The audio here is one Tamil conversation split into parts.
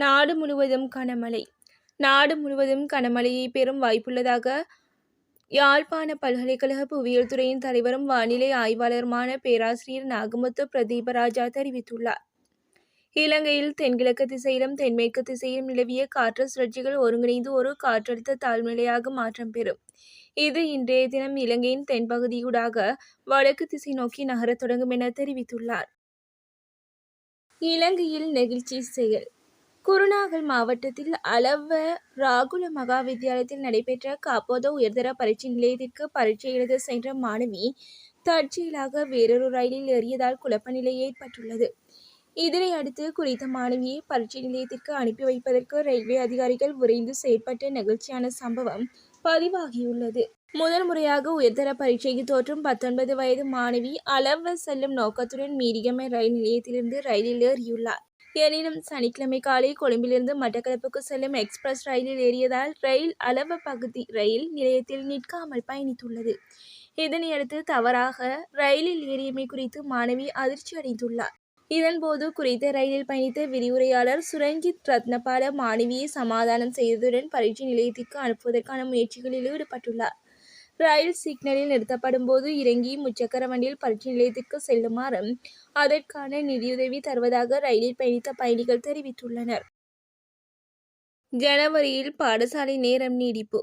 நாடு முழுவதும் கனமழை. நாடு முழுவதும் கனமழையை பெறும் வாய்ப்புள்ளதாக யாழ்ப்பாண பல்கலைக்கழக புவியியல் துறையின் தலைவரும் வானிலை ஆய்வாளருமான பேராசிரியர் நாகமுத்து பிரதீபராஜா தெரிவித்துள்ளார். இலங்கையில் தென்கிழக்கு திசையிலும் தென்மேற்கு திசையிலும் நிலவிய காற்று சுழற்சிகள் ஒருங்கிணைந்து ஒரு காற்றழுத்த தாழ்நிலையாக மாற்றம் பெறும். இது இன்றைய தினம் இலங்கையின் தென்பகுதியூடாக வடக்கு திசை நோக்கி நகரத் தொடங்கும் என தெரிவித்துள்ளார். இலங்கையில் நெகிழ்ச்சி செயல். குருநாகல் மாவட்டத்தில் அளவ ராகுல மகா வித்தியாலயத்தில் நடைபெற்ற காப்போத உயர்தர பரீட்சை நிலையத்திற்கு பரீட்சை எழுத சென்ற மாணவி தற்செயலாக வேறொரு ரயிலில் ஏறியதால் குழப்ப நிலை ஏற்பட்டுள்ளது. இதனை அடுத்து குறித்த மாணவியை பரீட்சை நிலையத்திற்கு அனுப்பி வைப்பதற்கு ரயில்வே அதிகாரிகள் விரைந்து செயற்பட்ட நெகிழ்ச்சியான சம்பவம் பதிவாகியுள்ளது. முதல் முறையாக உயர்தர பரீட்சைக்கு தோற்றும் பத்தொன்பது வயது மாணவி அளவ செல்லும் நோக்கத்துடன் மீரிகம ரயில் நிலையத்திலிருந்து ரயிலில் ஏறியுள்ளார். எனினும் சனிக்கிழமை காலை கொழும்பிலிருந்து மட்டக்களப்புக்கு செல்லும் எக்ஸ்பிரஸ் ரயிலில் ஏறியதால் ரயில் அளவ பகுதி ரயில் நிலையத்தில் நிற்காமல் பயணித்துள்ளது. இதனையடுத்து தவறாக ரயிலில் ஏறியமை குறித்து மாணவி அதிர்ச்சி அடைந்துள்ளார். இதன்போது குறித்த ரயிலில் பயணித்த விரிவுரையாளர் சுரஞ்சித் ரத்னபால மாணவியை சமாதானம் செய்ததுடன் பரீட்சை நிலையத்திற்கு அனுப்புவதற்கான முயற்சிகளில் ஈடுபட்டுள்ளார். ரயில் சிக்னலில் நிறுத்தப்படும் போது இறங்கி முச்சக்கர வண்டியில் பரீட்சை நிலையத்திற்கு செல்லுமாறும் அதற்கான நிதியுதவி தருவதாக ரயிலில் பயணித்த பயணிகள் தெரிவித்துள்ளனர். ஜனவரியில் பாடசாலை நேரம் நீடிப்பு.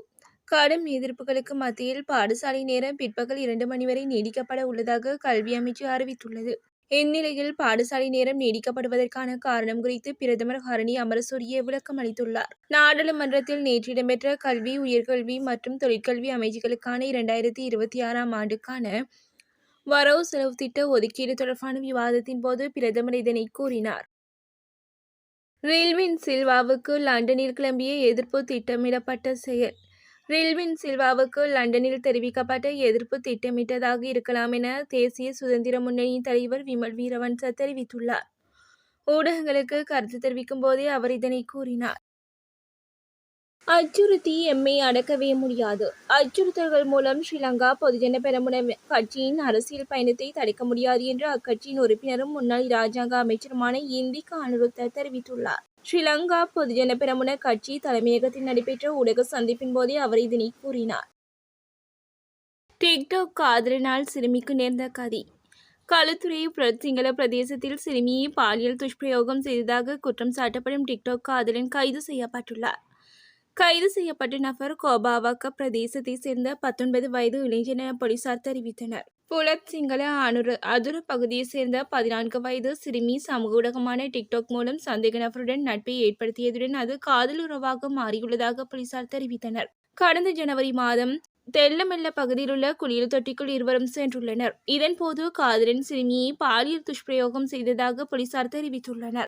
கடும் எதிர்ப்புகளுக்கு மத்தியில் பாடசாலை நேரம் பிற்பகல் இரண்டு மணி வரை நீடிக்கப்பட உள்ளதாக கல்வி அமைச்சு அறிவித்துள்ளது. இந்நிலையில் பாடசாலை நேரம் நீடிக்கப்படுவதற்கான காரணம் குறித்து பிரதமர் ஹரணி அமரசூரிய விளக்கம் அளித்துள்ளார். நாடாளுமன்றத்தில் நேற்று இடம்பெற்ற கல்வி உயர்கல்வி மற்றும் தொழிற்கல்வி அமைச்சுகளுக்கான இரண்டாயிரத்தி இருபத்தி ஆறாம் ஆண்டுக்கான வரவு செலவு திட்ட ஒதுக்கீடு தொடர்பான விவாதத்தின் போது பிரதமர் இதனை கூறினார். ரயில்வின் சில்வாவுக்கு லண்டனில் கிளம்பிய எதிர்ப்பு திட்டமிடப்பட்ட செயல் ரில்வின் சில்வாவுக்கு லண்டனில் தெரிவிக்கப்பட்ட எதிர்ப்பு திட்டமிட்டதாக இருக்கலாம் என தேசிய சுதந்திர முன்னணியின் தலைவர் விமல் வீரவன்ச தெரிவித்துள்ளார். ஊடகங்களுக்கு கருத்து தெரிவிக்கும் போதே அவர் இதனை கூறினார். அச்சுறுத்தி எம்மை அடக்கவே முடியாது. அச்சுறுத்தல்கள் மூலம் ஸ்ரீலங்கா பொதுஜன பெரமுன கட்சியின் அரசியல் பயணத்தை தடுக்க முடியாது என்று அக்கட்சியின் உறுப்பினரும் முன்னாள் இராஜாங்க அமைச்சருமான இந்திகா அனுருத்த தெரிவித்துள்ளார். ஸ்ரீலங்கா பொதுஜன பெரமுன கட்சி தலைமையகத்தில் நடைபெற்ற ஊடக சந்திப்பின் போதே அவர் இதனை கூறினார். டிக்டாக் காதலினால் சிறுமிக்கு நேர்ந்த கதி. களுத்துறை சிங்கள பிரதேசத்தில் சிறுமியை பாலியல் துஷ்பிரயோகம் செய்ததாக குற்றம் சாட்டப்படும் டிக்டாக் காதலன் கைது செய்யப்பட்டுள்ளார். கைது செய்யப்பட்ட நபர் கோபாவாக்க பிரதேசத்தை சேர்ந்த பத்தொன்பது வயது இளைஞர் போலீசார் தெரிவித்தனர். புலத் சிங்கள அனுர அதுர பகுதியைச் சேர்ந்த பதினான்கு வயது சிறுமி சமூக ஊடகமான டிக்டாக் மூலம் சந்தேக நபருடன் நட்பை ஏற்படுத்தியதுடன் அது காதல் உறவாக மாறியுள்ளதாக போலீசார் தெரிவித்தனர். கடந்த ஜனவரி மாதம் தெல்லமெல்ல பகுதியில் உள்ள குளியல் தொட்டிக்குள் இருவரும் சென்றுள்ளனர். இதன்போது காதலன் சிறுமியை பாலியல் துஷ்பிரயோகம் செய்ததாக போலீசார் தெரிவித்துள்ளனர்.